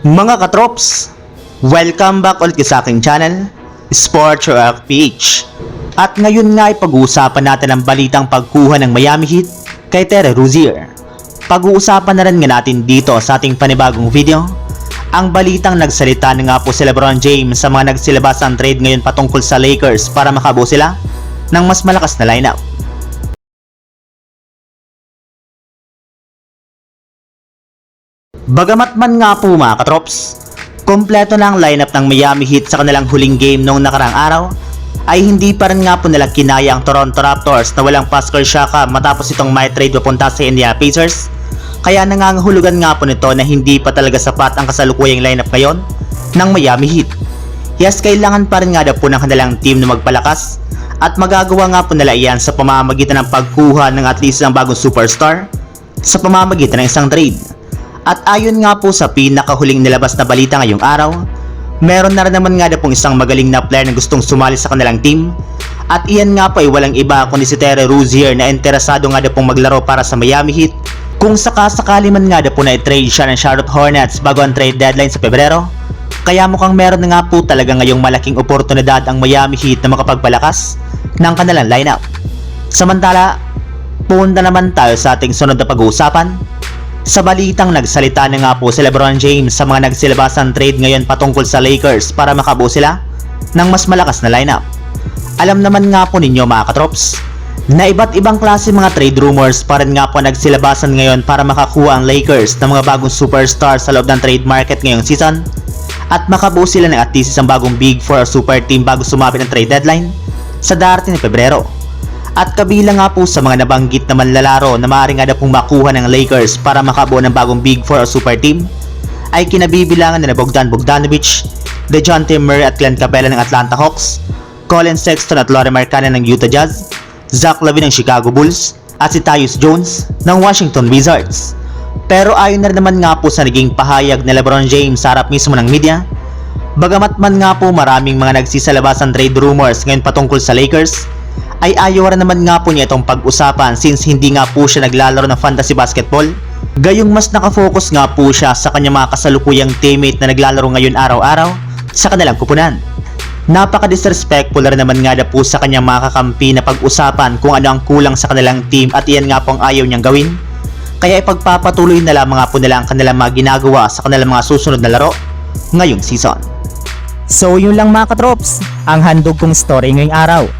Mga katrops, welcome back ulit sa aking channel, Sports Rock PH. At ngayon nga ay pag-uusapan natin ang balitang pagkuha ng Miami Heat kay Terry Rozier. Pag-uusapan na rin nga natin dito sa ating panibagong video, ang balitang nagsalita na nga po si Lebron James sa mga nagsilabas ang trade ngayon patungkol sa Lakers para makabuo sila ng mas malakas na lineup. Bagamat man nga po mga katrops, kompleto na ang lineup ng Miami Heat sa kanilang huling game noong nakarang araw, ay hindi pa rin nga po nila kinaya ang Toronto Raptors na walang Pascal Siakam matapos itong may trade papunta sa Indiana Pacers. Kaya nangangahulugan nga po nito na hindi pa talaga sapat ang kasalukuyang lineup ngayon ng Miami Heat. Yes, kailangan pa rin nga daw po ng kanilang team na magpalakas at magagawa nga po nila iyan sa pamamagitan ng pagkuha ng at least ng bagong superstar sa pamamagitan ng isang trade. At ayon nga po sa pinakahuling nilabas na balita ngayong araw, meron na rin naman nga na pong isang magaling na player na gustong sumali sa kanilang team. At iyan nga po ay walang iba kundi si Terry Rozier na interesado nga na pong maglaro para sa Miami Heat. Kung sakasakali man nga na po na i-trade siya ng Charlotte Hornets bago ang trade deadline sa Pebrero, kaya mukhang meron na nga po talaga ngayong malaking oportunidad ang Miami Heat na makapagpalakas ng kanilang lineup. Samantala, punta naman tayo sa ating sunod na pag-uusapan sa balitang nagsalita na nga po si Lebron James sa mga nagsilabasang trade ngayon patungkol sa Lakers para makabuo sila ng mas malakas na lineup. Alam naman nga po ninyo mga katrops, na iba't ibang klase mga trade rumors pa rin nga po nagsilabasan ngayon para makakuha ang Lakers ng mga bagong superstar sa loob ng trade market ngayong season at makabuo sila ng at least isang bagong big for a super team bago sumapit ng trade deadline sa darating na Pebrero. At kabilang nga po sa mga nabanggit na manlalaro na maaari nga na pong makuha ng Lakers para makabuo ng bagong big for a super team ay kinabibilangan na Bogdan Bogdanovic, DeJounte Murray at Glenn Capella ng Atlanta Hawks, Colin Sexton at Laurie Markkanen ng Utah Jazz, Zach Lavine ng Chicago Bulls, at si Tyus Jones ng Washington Wizards. Pero ayon na naman nga po sa naging pahayag ni Lebron James sa harap mismo ng media, bagamat man nga po maraming mga nagsisalabasan trade rumors ngayon patungkol sa Lakers, ay ayaw rin naman nga po niya itong pag-usapan since hindi nga po siya naglalaro ng fantasy basketball. Gayong mas nakafocus nga po siya sa kanyang mga kasalukuyang teammate na naglalaro ngayon araw-araw sa kanilang kupunan. Napaka-disrespectful rin naman nga na po sa kanyang mga kakampi na pag-usapan kung ano ang kulang sa kanilang team at iyan nga po ang ayaw niyang gawin. Kaya ipagpapatuloy na lamang nga po nila ang kanilang mga ginagawa sa kanilang mga susunod na laro ngayong season. So yun lang mga katrops, ang handog kong story ngayong araw.